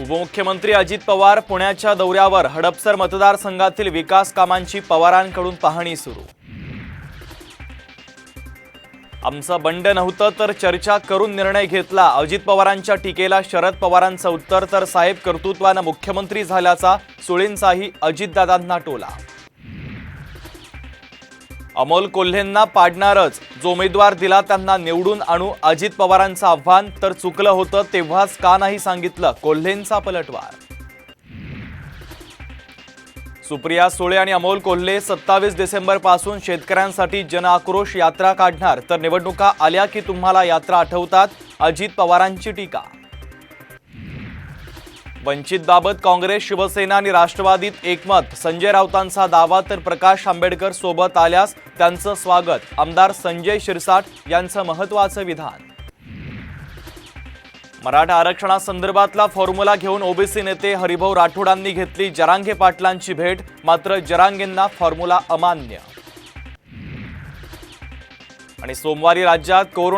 उपमुख्यमंत्री अजित पवार पुण्याच्या दौऱ्यावर हडपसर मतदारसंघातील विकास कामांची पवारांकडून पाहणी सुरू. आमचं बंड नव्हतं तर चर्चा करून निर्णय घेतला. अजित पवारांच्या टीकेला शरद पवारांचं उत्तर तर साहेब कर्तृत्वानं मुख्यमंत्री झाल्याचा सुळींचाही अजितदादांना टोला. अमोल कोल्हेंना पाडणारच. जो उमेदवार दिला त्यांना निवडून आणू अजित पवारांचं आव्हान तर चुकलं होतं तेव्हाच का नाही सांगितलं कोल्हेंचा पलटवार. सुप्रिया सुळे आणि अमोल कोल्हे सत्तावीस डिसेंबरपासून शेतकऱ्यांसाठी शेतकऱ्यांसाठी जनआक्रोश यात्रा काढणार. तर निवडणुका आल्या की तुम्हाला यात्रा आठवतात? अजित पवारांची टीका. वंचितबाबत काँग्रेस शिवसेना आणि राष्ट्रवादीत एकमत. संजय राऊतांचा दावा तर प्रकाश आंबेडकर सोबत आल्यास त्यांचं स्वागत. आमदार संजय शिरसाट यांचं महत्वाचं विधान. मराठा आरक्षणासंदर्भातला फॉर्म्युला घेऊन ओबीसी नेते हरिभाऊ राठोडांनी घेतली जरांगे पाटलांची भेट मात्र जरांगेंना फॉर्म्युला अमान्य. आणि सोमवारी राज्यात कोरोना